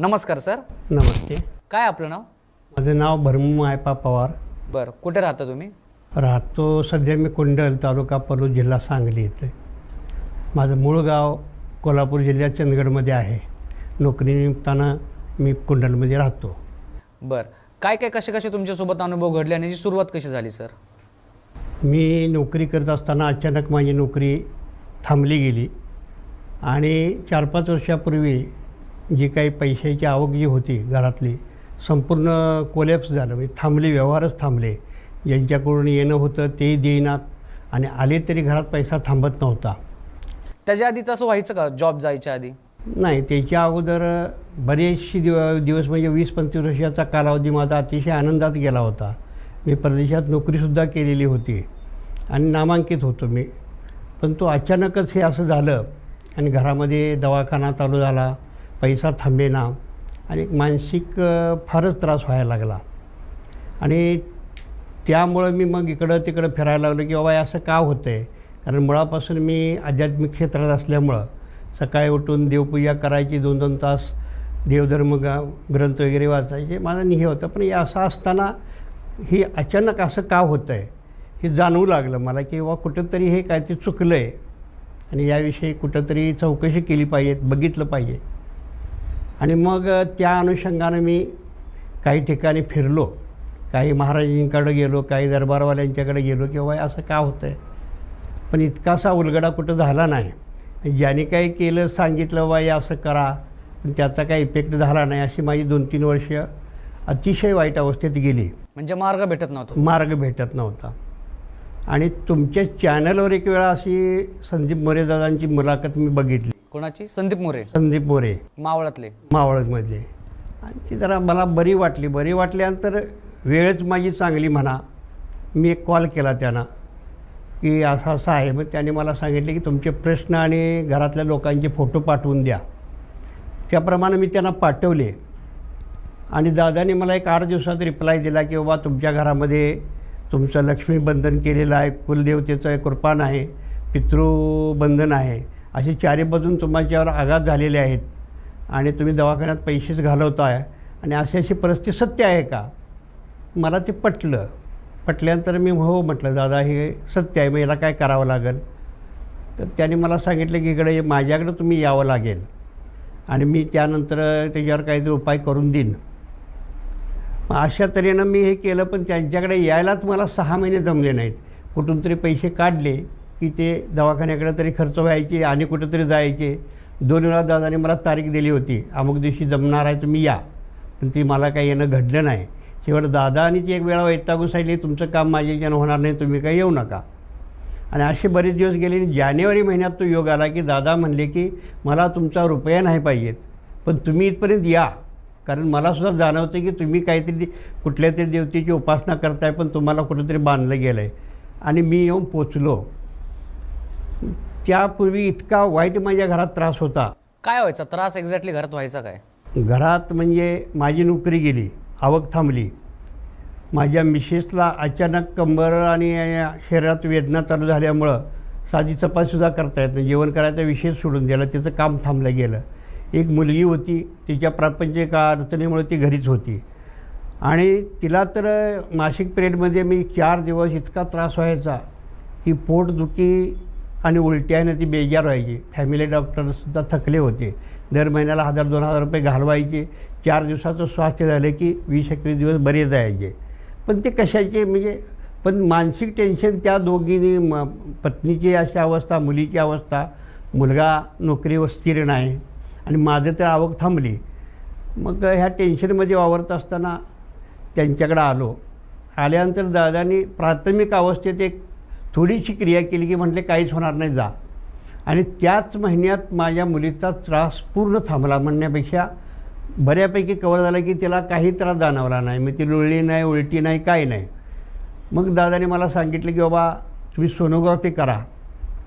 नमस्कार सर. नमस्ते. काय आपलं नाव? माझं नाव भरमू मायपा पवार. बरं कुठे राहता तुम्ही? राहतो सध्या मी कुंडल तालुका पलूस जिल्हा सांगली इथे. माझं मूळ गाव कोल्हापूर जिल्ह्यात चंदगडमध्ये आहे. नोकरीनिमित्तानं मी कुंडलमध्ये राहतो. बरं. काय काय कसे कसे तुमच्यासोबत अनुभव घडले आणि याची सुरुवात कशी झाली सर? मी नोकरी करत असताना अचानक माझी नोकरी थांबली गेली. आणि चार पाच वर्षापूर्वी जी काही पैशाची आवक जी होती घरातली संपूर्ण कोलॅप्स झालं. म्हणजे थांबले व्यवहारच थांबले. ज्यांच्याकडून येणं होतं ते देईनात. आणि आले तरी घरात पैसा थांबत नव्हता. त्याच्या आधी तसं व्हायचं का? जॉब जायच्या आधी? नाही त्याच्या अगोदर बरेचसे दिव दिवस म्हणजे वीस पंचवीस वर्षाचा कालावधी माझा अतिशय आनंदात गेला होता. मी परदेशात नोकरीसुद्धा केलेली होती. आणि नामांकित होतो मी. पण तो अचानकच हे असं झालं आणि घरामध्ये दवाखाना चालू झाला. पैसा थांबेना आणि मानसिक फारच त्रास व्हायला लागला. आणि त्यामुळं मी मग इकडं तिकडं फिरायला लागलो की बाबा असं का होतं आहे कारण मुळापासून मी आध्यात्मिक क्षेत्रात असल्यामुळं सकाळी उठून देवपूजा करायची दोन दोन तास देवधर्म गा ग्रंथ वगैरे वाचायचे. माझं हे होतं. पण हे असं असताना हे अचानक असं का होतं आहे हे जाणवू लागलं मला की बाबा कुठंतरी हे काहीतरी चुकलं आहे आणि याविषयी कुठंतरी चौकशी केली पाहिजे बघितलं पाहिजे. आणि मग त्या अनुषंगानं मी काही ठिकाणी फिरलो. काही महाराजांकडे गेलो काही दरबारवाल्यांच्याकडे गेलो की बाबा हे असं का होतं आहे पण इतकासा उलगडा कुठं झाला नाही. ज्याने काही केलं सांगितलं बा असं करा पण त्याचा काही इफेक्ट झाला नाही अशी माझी दोन तीन वर्ष अतिशय वाईट अवस्थेत गेली. म्हणजे मार्ग भेटत नव्हतो. मार्ग भेटत नव्हता. आणि तुमच्या चॅनलवर एक वेळा अशी संदीप मोरेदादांची मुलाखत मी बघितली. कोणाची? संदीप मोरे. संदीप मोरे. मावळातले. मावळमधले आणि ती जरा मला बरी वाटली. बरी वाटल्यानंतर वेळच माझी चांगली म्हणा. मी एक कॉल केला त्यांना. की असं असं आहे. मग त्याने मला सांगितले की तुमचे प्रश्न आणि घरातल्या लोकांचे फोटो पाठवून द्या. त्याप्रमाणे मी त्यांना पाठवले. आणि दादाने मला एक आठ दिवसात रिप्लाय दिला की बाबा तुमच्या घरामध्ये तुमचं लक्ष्मीबंधन केलेलं आहे. कुलदेवतेचं कृपान आहे. पितृबंधन आहे. असे चारी बाजून तुमच्यावर आघात झालेले आहेत आणि तुम्ही दवाखान्यात पैसेच घालवताय आणि अशी अशी परिस्थिती सत्य आहे का? मला ते पटलं. पटल्यानंतर मी हो म्हटलं दादा हे सत्य आहे मग याला काय करावं लागेल? तर त्याने मला सांगितलं की इकडे माझ्याकडं तुम्ही यावं लागेल आणि मी त्यानंतर त्याच्यावर काहीतरी उपाय करून देईन. मग अशा तऱ्हेनं मी हे केलं पण त्यांच्याकडे यायलाच मला सहा महिने जमले नाहीत. कुठून तरी पैसे काढले. की ते दवाखान्याकडे तरी खर्च व्हायचे आणि कुठंतरी जायचे. दोन वेळा दादाने मला तारीख दिली होती. अमुक दिवशी जमणार आहे तुम्ही या. पण ती मला काही येणं घडलं नाही. शेवट दादा आणि ती एक वेळा वैतागून सांगितली तुमचं काम माझ्याच्यानं होणार नाही तुम्ही काही येऊ नका. आणि असे बरेच दिवस गेले आणि जानेवारी महिन्यात तो योग आला की दादा म्हणले की मला तुमचा रुपया नाही पाहिजेत पण तुम्ही इथपर्यंत या. कारण मलासुद्धा जाणवतं की तुम्ही काहीतरी कुठल्या तरी देवतेची उपासना करताय पण तुम्हाला कुठंतरी बांधलं गेलं आहे आणि मी येऊन पोचलो. त्यापूर्वी इतका वाईट माझ्या घरात त्रास होता. काय व्हायचा? त्रास एक्झॅक्टली घरात व्हायचा काय? घरात म्हणजे माझी नोकरी गेली आवक थांबली. माझ्या मिसेसला अचानक कंबर आणि शरीरात वेदना चालू झाल्यामुळं साधी चपातीसुद्धा करता येत नाही. जेवण करायचा विषय सोडून दिला तिचं काम थांबलं गेलं. एक मुलगी होती तिच्या प्रापंचिक अडचणीमुळे ती घरीच होती. आणि तिला तर मासिक पिरियडमध्ये मी चार दिवस इतका त्रास व्हायचा की पोटदुखी आणि उलट्याने ती बेजार व्हायची. फॅमिली डॉक्टरसुद्धा थकले होते. दर महिन्याला हजार दोन हजार रुपये घालवायचे. चार दिवसाचं स्वास्थ्य झालं की वीस एकवीस दिवस बरे जायचे. पण ते कशाचे? म्हणजे पण मानसिक टेन्शन त्या दोघींनी म पत्नीची अशी अवस्था मुलीची अवस्था मुलगा नोकरीवर स्थिर नाही आणि माझं तर आवक थांबली. मग ह्या टेन्शनमध्ये वावरत असताना त्यांच्याकडं आलो. आल्यानंतर दादानी प्राथमिक अवस्थेत एक थोडीशी क्रिया केली की म्हटले काहीच होणार नाही जा. आणि त्याच महिन्यात माझ्या मुलीचा त्रास पूर्ण थांबला म्हणण्यापेक्षा बऱ्यापैकी कवर झाला की तिला काही त्रास जाणवला नाही. मी ती लुळली नाही उलटी नाही काही नाही. मग दादाने मला सांगितलं की बाबा तुम्ही सोनोग्राफी करा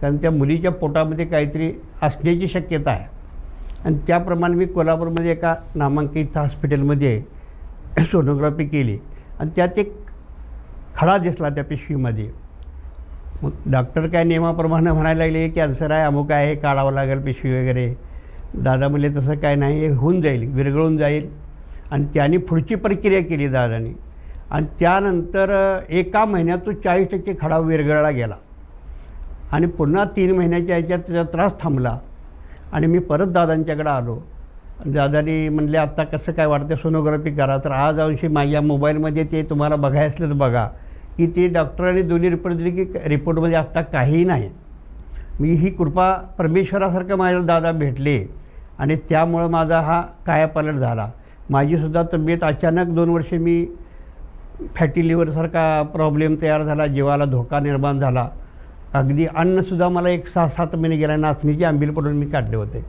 कारण त्या मुलीच्या पोटामध्ये काहीतरी असण्याची शक्यता आहे. आणि त्याप्रमाणे मी कोल्हापूरमध्ये एका नामांकित हॉस्पिटलमध्ये सोनोग्राफी केली. आणि त्यात एक खडा दिसला त्या पिशवीमध्ये. मग डॉक्टर काय नियमाप्रमाणे म्हणायला लागले कॅन्सर आहे अमुक आहे काढावं लागेल पिशवी वगैरे. दादा म्हणले तसं काय नाही हे होऊन जाईल विरघळून जाईल. आणि त्याने पुढची प्रक्रिया केली दादानी. आणि त्यानंतर एका महिन्यात तो चाळीस टक्के खडा विरघळला गेला. आणि पुन्हा तीन महिन्याच्या याच्यात त्याचा त्रास थांबला. आणि मी परत दादांच्याकडे आलो. दादानी म्हणले आत्ता कसं काय वाटतं सोनोग्राफी करा तर आज अंशी माझ्या मोबाईलमध्ये ते तुम्हाला बघायचं असलं तर बघा. की ते डॉक्टरांनी दोन्ही रिपोर्ट दिले की रिपोर्टमध्ये आत्ता काहीही नाही. मी ही कृपा परमेश्वरासारखं माझ्या दादा भेटले आणि त्यामुळं माझा हा कायापालट झाला. माझीसुद्धा तब्येत अचानक दोन वर्षे मी फॅटी लिव्हरसारखा प्रॉब्लेम तयार झाला जीवाला धोका निर्माण झाला. अगदी अन्नसुद्धा मला एक सहा सात महिने गेला नाचणीची आंबील पडून मी काढले होते.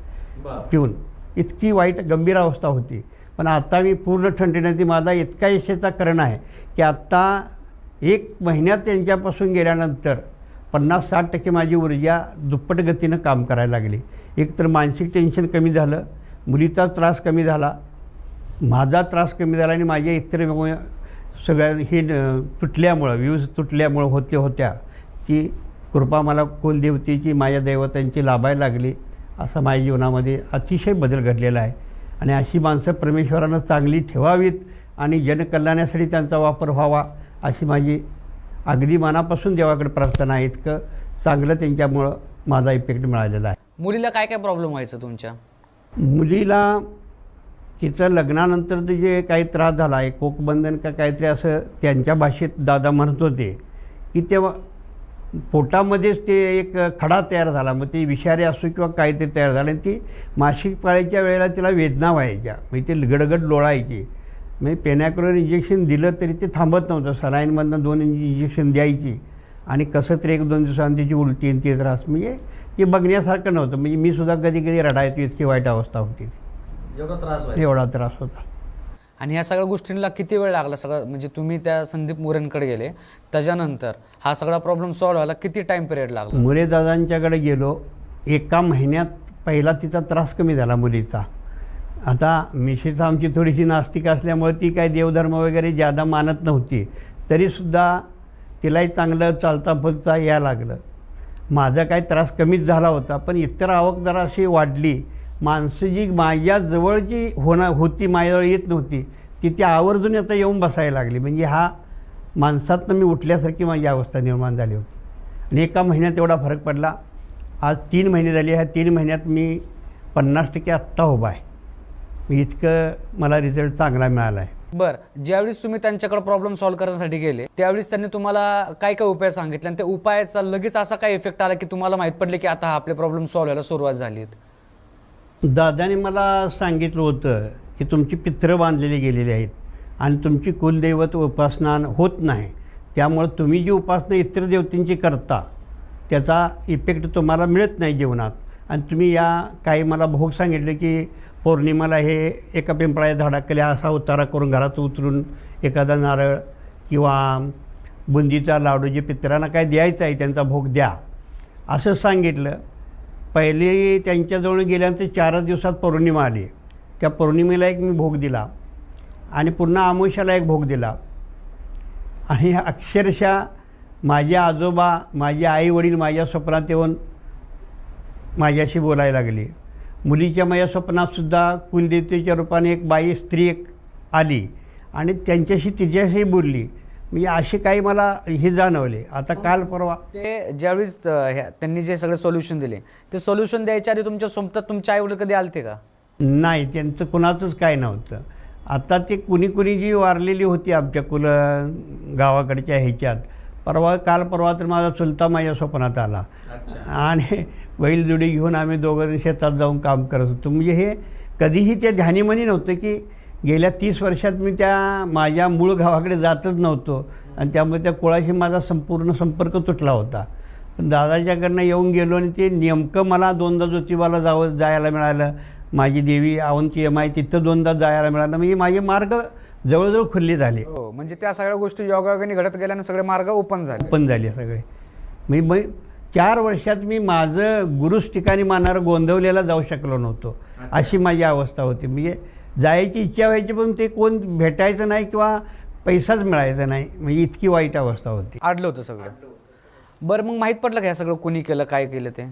पिऊन. इतकी वाईट गंभीर अवस्था होती. पण आता मी पूर्ण थंडीने ती माझा इतका यशेचा करण आहे की आत्ता एक महिन्यात त्यांच्यापासून गेल्यानंतर पन्नास साठ टक्के माझी ऊर्जा दुप्पट गतीनं काम करायला लागली. एकतर मानसिक टेन्शन कमी झालं मुलीचा त्रास कमी झाला माझा त्रास कमी झाला आणि माझ्या इतर सगळ्या हे तुटल्यामुळं व्यूज तुटल्यामुळं होते होत्या ती कृपा मला कोण देवतेची माझ्या दैवतांची लाभायला लागली असा माझ्या जीवनामध्ये अतिशय बदल घडलेला आहे. आणि अशी माणसं परमेश्वरानं चांगली ठेवावीत आणि जनकल्याणासाठी त्यांचा वापर व्हावा. अशी माझी अगदी मनापासून देवाकडे प्रार्थना आहे. इतकं चांगलं त्यांच्यामुळं माझा इफेक्ट मिळालेला आहे. मुलीला काय काय प्रॉब्लेम व्हायचं तुमच्या? मुलीला तिचं लग्नानंतर ते जे काही त्रास झाला आहे कोकबंधन का काहीतरी असं त्यांच्या भाषेत दादा म्हणत होते की तेव्हा पोटामध्येच ते एक खडा तयार झाला. मग ते विषारी असो किंवा काहीतरी तयार झालं आणि ती मासिक पाळीच्या वेळेला तिला वेदना व्हायच्या. म्हणजे ते गडगड लोळायची. म्हणजे पेनॅक्रोर इंजेक्शन दिलं तरी ते थांबत नव्हतं. सलाईनमधनं दोन इंजेक्शन द्यायची. आणि कसं तरी एक दोन दिवसांनी तिची उलटी आणि ते त्रास. म्हणजे ते बघण्यासारखं नव्हतं. म्हणजे मी सुद्धा कधी कधी रडायचो इतकी वाईट अवस्था होती एवढा त्रास एवढा त्रास होता. आणि ह्या सगळ्या गोष्टींना किती वेळ लागला? सगळं म्हणजे तुम्ही त्या संदीप मोरेंकडे गेले. त्याच्यानंतर हा सगळा प्रॉब्लेम सॉल्व्ह व्हायला किती टाइम पिरियड लागला? मुरेदादांच्याकडे गेलो. एका महिन्यात पहिला तिचा त्रास कमी झाला मुलीचा. आता मिसेस आमची थोडीशी नास्तिक असल्यामुळे ती काही देवधर्म वगैरे जादा मानत नव्हती. तरीसुद्धा तिलाही चांगलं चालता फुलता यायला लागलं. माझा काही त्रास कमीच झाला होता पण इतर आवक जरा अशी वाढली. माणसं जी माझ्याजवळ जी होणार होती माझ्याजवळ येत नव्हती ती ती आवर्जून आता येऊन बसायला लागली. म्हणजे हा माणसातनं मी उठल्यासारखी माझी अवस्था निर्माण झाली होती. आणि एका महिन्यात एवढा फरक पडला. आज तीन महिने झाले ह्या तीन महिन्यात मी पन्नास टक्के आत्ता उभा आहे. मी इतकं मला रिझल्ट चांगला मिळाला आहे बर ज्यावेळेस तुम्ही त्यांच्याकडे प्रॉब्लेम सॉल्व्ह करण्यासाठी गेले त्यावेळेस त्यांनी तुम्हाला काय काय उपाय सांगितले? आणि त्या उपायाचा लगेच असा काय इफेक्ट आला की तुम्हाला माहीत पडले की आता आपले प्रॉब्लेम सॉल्व्ह व्हायला सुरुवात झाली दादाने मला सांगितलं होतं की तुमची पित्रं बांधलेली गेलेली आहेत आणि तुमची कुलदैवत उपासना होत नाही. त्यामुळं तुम्ही जी उपासना इतर देवतांची करता त्याचा इफेक्ट तुम्हाला मिळत नाही जीवनात. आणि तुम्ही या काही मला भोग सांगितले की पौर्णिमाला हे एका पिंपळाच्या झाडाखाली असा उतारा करून घरात उतरून एखादा नारळ किंवा बुंदीचा लाडू जे पित्रांना काय द्यायचं आहे त्यांचा भोग द्या. असं सांगितलं. पहिले त्यांच्याजवळ गेल्यानंतर चारच दिवसात पौर्णिमा आली. त्या पौर्णिमेला एक मी भोग दिला आणि पुन्हा आमुष्याला एक भोग दिला. आणि अक्षरशः माझे आजोबा माझे आईवडील माझ्या स्वप्नात येऊन माझ्याशी बोलायला लागली. मुलीच्या माझ्या स्वप्नातसुद्धा कुलदेवतेच्या रूपाने एक बाई स्त्री एक आली आणि त्यांच्याशी तिच्याशी बोलली. म्हणजे असे काही मला हे जाणवले. आता काल परवा ते ज्यावेळेस त्यांनी जे सगळे सोल्युशन दिले ते सोल्युशन द्यायच्या आधी तुमच्यासोबत तुमच्या आई वडील कधी आलते का? नाही त्यांचं कुणाचंच काय नव्हतं. आता ते कुणी कुणी जी वारलेली होती आमच्या कुल गावाकडच्या ह्याच्यात. परवा काल परवा तर माझा चुलता माझ्या स्वप्नात आला. आणि बैलजोडी घेऊन आम्ही दोघं शेतात जाऊन काम करत होतो. म्हणजे हे कधीही त्या ध्यानीमनी नव्हतं की गेल्या तीस वर्षात मी त्या माझ्या मूळ गावाकडे जातच नव्हतो. आणि त्यामुळे त्या कुळाशी माझा संपूर्ण संपर्क तुटला होता. पण दादाच्याकडनं येऊन गेलो आणि ते नेमकं मला दोनदा ज्योतिबाला जावं जायला मिळालं. माझी देवी आवनची एम आहे तिथं दोनदा जायला मिळालं. म्हणजे माझे मार्ग जवळजवळ खुल्ले झाले. हो म्हणजे त्या सगळ्या गोष्टी योगायोगाने घडत गेल्याने सगळे मार्ग ओपन झाले. ओपन झाले सगळे. मी मै चार वर्षात मी माझं गुरुच ठिकाणी मानणारं गोंधवलेला जाऊ शकलो नव्हतो. अशी माझी अवस्था होती. म्हणजे जायची इच्छा व्हायची पण ते कोण भेटायचं नाही किंवा पैसाच मिळायचा नाही. म्हणजे इतकी वाईट अवस्था होती. आडलं होतं सगळं. बरं मग माहीत पडलं का हे सगळं कोणी केलं काय केलं ते?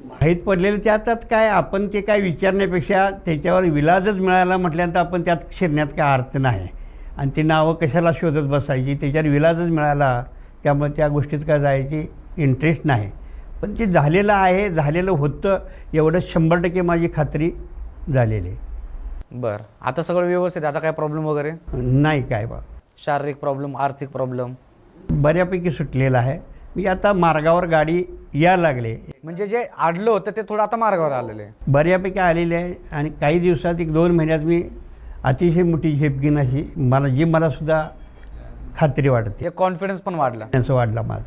माहीत पडलेलं त्यात काय आपण ते काय विचारण्यापेक्षा त्याच्यावर विलाजच मिळाला म्हटल्यानंतर आपण त्यात शिरण्यात काय अर्थ नाही. आणि ती नावं कशाला शोधत बसायची त्याच्यावर विलाजच मिळाला त्यामुळे त्या गोष्टीत काय जायची इंटरेस्ट नाही. पण ते झालेलं आहे झालेलं होतं एवढं शंभर टक्के माझी खात्री झालेली. आहे. बरं. आता सगळं व्यवस्थित आता काय प्रॉब्लेम वगैरे? नाही काय बा. शारीरिक प्रॉब्लेम आर्थिक प्रॉब्लेम बऱ्यापैकी सुटलेलं आहे. मी आता मार्गावर गाडी यायला लागले. म्हणजे जे आडलं होतं ते थोडं आता मार्गावर आलेलं आहे. बऱ्यापैकी आलेले आहे आणि काही दिवसात एक दोन महिन्यात मी अतिशय मोठी झेप घेईन अशी मला जी मला सुद्धा खात्री वाटते. एक कॉन्फिडन्स पण वाढला. असं वाढला माझं.